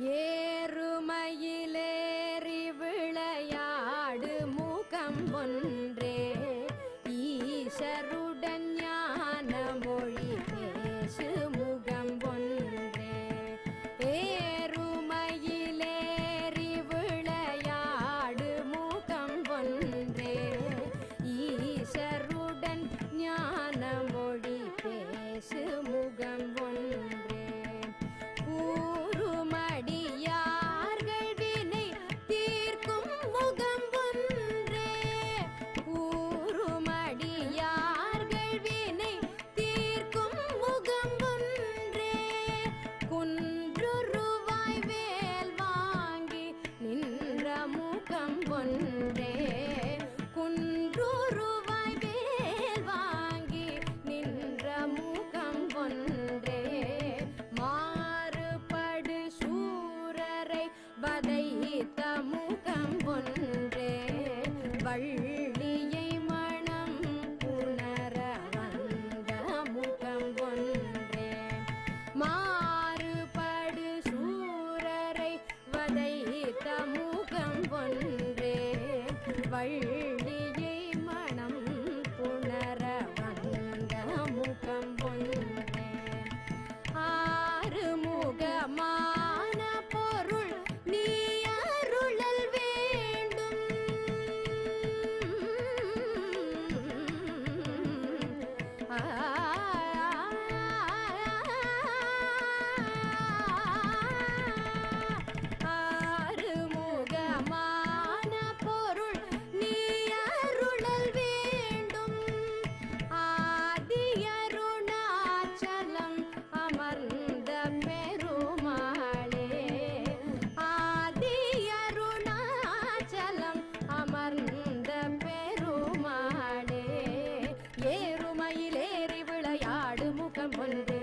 Yeah. வதைத்த முகம் ஒன்றே. வள்ளியை மனம் புணர வந்த முகம் ஒன்றே. மாறுபடு சூரரை வதைத்த முகம் ముఖముందు